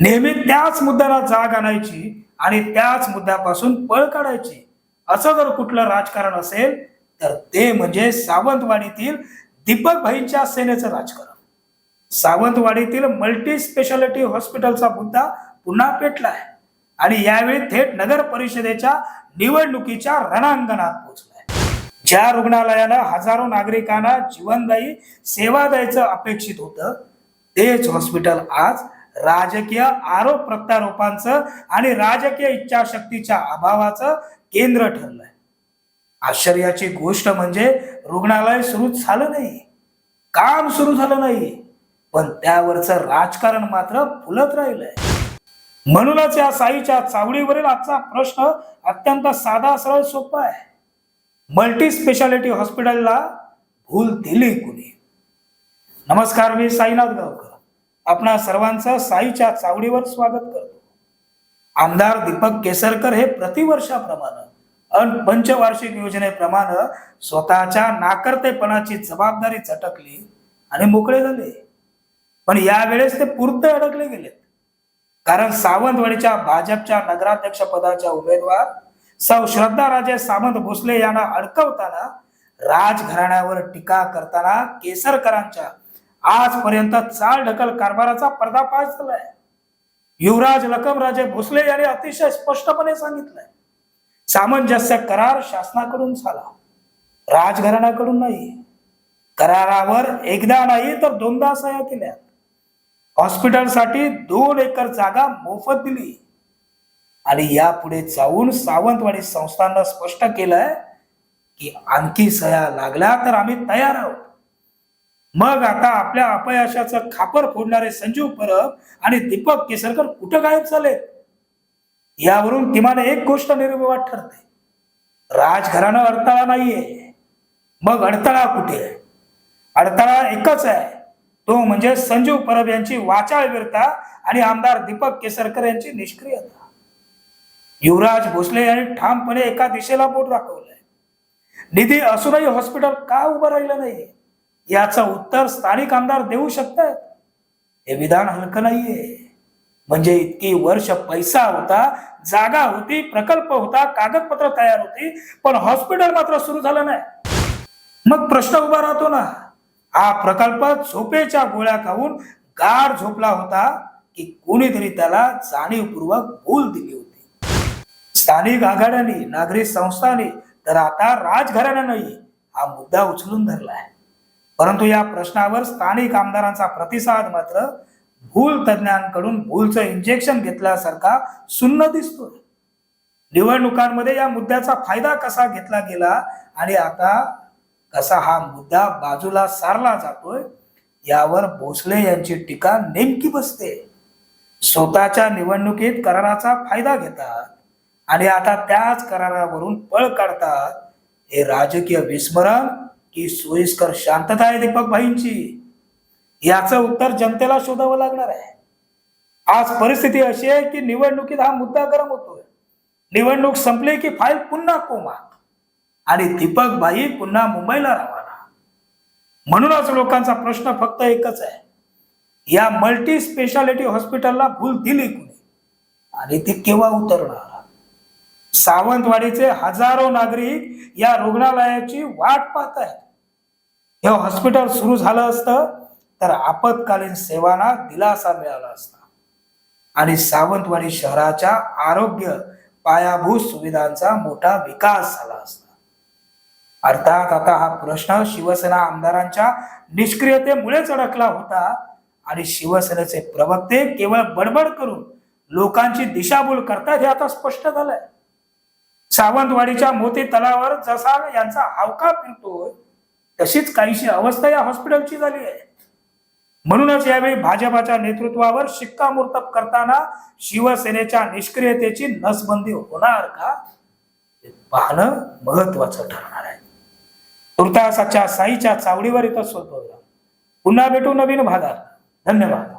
नेहमी त्याच मुद्द्याला जाग आणायची आणि त्याच मुद्द्यापासून पळ काढायची. असं जर कुठलं राजकारण असेल तर ते म्हणजे सावंतवाडीतील दीपकभाईंच्या सेनेचं राजकारण. सावंतवाडीतील मल्टी स्पेशालिटी हॉस्पिटलचा मुद्दा पुन्हा पेटलाय. आणि यावेळी थेट नगर परिषदेच्या निवडणुकीच्या रणांगणात पोहोचलाय. ज्या रुग्णालयानं हजारो नागरिकांना जीवनदायी सेवा द्यायचं अपेक्षित होतं तेच हॉस्पिटल आज राजकीय आरोप प्रत्यारोपांचं आणि राजकीय इच्छाशक्तीच्या अभावाचं केंद्र ठरलंय. आश्चर्याची गोष्ट म्हणजे रुग्णालय सुरू झालं नाही. काम सुरू झालं नाही पण त्यावरचं राजकारण मात्र फुलत राहिलंय. म्हणूनच या साईच्या चावडीवरील आजचा प्रश्न अत्यंत साधा सरळ सोपा आहे. मल्टी स्पेशालिटी हॉस्पिटलला भूल दिली कुणी? नमस्कार मी साईनाथ गावकर. आपणा सर्वांचं साईच्या चावडीवर स्वागत करतो. आमदार दीपक केसरकर हे प्रतिवर्षाप्रमाणे अन पंचवार्षिक योजनेप्रमाणे स्वतःच्या नाकर्तेपणाची जबाबदारी चटकली आणि मोकळे झाले. पण यावेळेस ते पुरते अडकले गेलेत. कारण सावंतवाडीच्या भाजपच्या नगराध्यक्ष पदाच्या उमेदवार सौ श्रद्धा राजे सावंत भोसले यांना अडकवताना राजघराण्यावर टीका करताना केसरकरांच्या आजपर्यंत चाल ढकल कारभाराचा पर्दाफाश झालाय. युवराज लखमराजे भोसले यांनी अतिशय स्पष्टपणे सांगितलंय सामंजस्य करार शासनाकडून झाला राजघराण्याकडून नाही. करारावर एकदा नाही तर दोनदा सह्या केल्या हॉस्पिटलसाठी दोन एकर जागा मोफत दिली. आणि यापुढे जाऊन सावंतवाडी संस्थांना स्पष्ट केलंय की आणखी सह्या लागल्या तर आम्ही तयार आहोत. मग आता आपल्या अपयशाचं खापर फोडणारे संजीव परब आणि दीपक केसरकर कुठं गायब झाले यावरून किमान एक गोष्ट निर्विवाद ठरते. राजघराणं अडथळा नाहीये. मग अडथळा कुठे? आहे अडथळा एकच आहे. तो म्हणजे संजीव परब यांची वाचाळवीरता आणि आमदार दीपक केसरकर यांची निष्क्रियता. युवराज भोसले यांनी ठामपणे एका दिशेला बोट दाखवलंय निधी असूनही हॉस्पिटल का उभं राहिलं नाही याचं उत्तर स्थानिक आमदार देऊ शकतात. हे विधान हलकं नाहीये. म्हणजे इतकी वर्ष पैसा होता जागा होती प्रकल्प होता कागदपत्र तयार होती पण हॉस्पिटल मात्र सुरू झालं नाही. मग प्रश्न उभा राहतो ना हा प्रकल्प झोपेच्या गोळ्या खाऊन गाढ झोपला होता की कोणीतरी त्याला जाणीवपूर्वक भूल दिली होती. स्थानिक आघाड्यांनी नागरिक संस्थांनी तर आता राजघराण्यानंही हा मुद्दा उचलून धरला आहे. परंतु या प्रश्नावर स्थानिक आमदारांचा प्रतिसाद मात्र भूल तज्ज्ञांकडून भूलचं इंजेक्शन घेतल्यासारखा सुन्न दिसतोय. निवडणुकांमध्ये या मुद्द्याचा फायदा कसा घेतला गेला आणि आता कसा हा मुद्दा बाजूला सारला जातोय यावर भोसले यांची टीका नेमकी बसते. स्वतःच्या निवडणुकीत कराराचा फायदा घेतात आणि आता त्याच करारावरून पळ काढतात हे राजकीय विस्मरण की सोयीस्कर शांतता आहे दीपक भाईंची. याचं उत्तर जनतेला शोधावं लागणार आहे. आज परिस्थिती अशी आहे की निवडणुकीत हा मुद्दा गरम होतोय. निवडणूक संपली की फाईल पुन्हा कोमात आणि दीपक भाई पुन्हा मुंबईला रवाना. म्हणूनच लोकांचा प्रश्न फक्त एकच आहे. या मल्टी स्पेशालिटी हॉस्पिटलला भूल दिली कुणी? आणि ती केव्हा उतरणार? सावंतवाडीचे हजारो नागरिक या रुग्णालयाची वाट पाहत आहेत. हे हॉस्पिटल सुरू झालं असतं तर आपत्कालीन सेवांना दिलासा मिळाला असता. आणि सावंतवाडी शहराच्या आरोग्य पायाभूत सुविधांचा मोठा विकास झाला असता. अर्थात आता हा प्रश्न शिवसेना आमदारांच्या निष्क्रियतेमुळेच अडकला होता आणि शिवसेनेचे प्रवक्ते केवळ बडबड करून लोकांची दिशाभूल करतात हे आता स्पष्ट झालंय. सावंतवाडीच्या मोती तलावर जसा यांचा हावका फिरतोय तशीच काहीशी अवस्था या हॉस्पिटलची झाली आहे. म्हणूनच यावेळी भाजपाच्या नेतृत्वावर शिक्कामोर्तब करताना शिवसेनेच्या निष्क्रियतेची नसबंदी होणार का? हे पाहणं महत्वाचं ठरणार आहे. तुर्तासाच्या साईच्या चावडीवर इथं सोडतो पुन्हा भेटू नवीन भागात. धन्यवाद.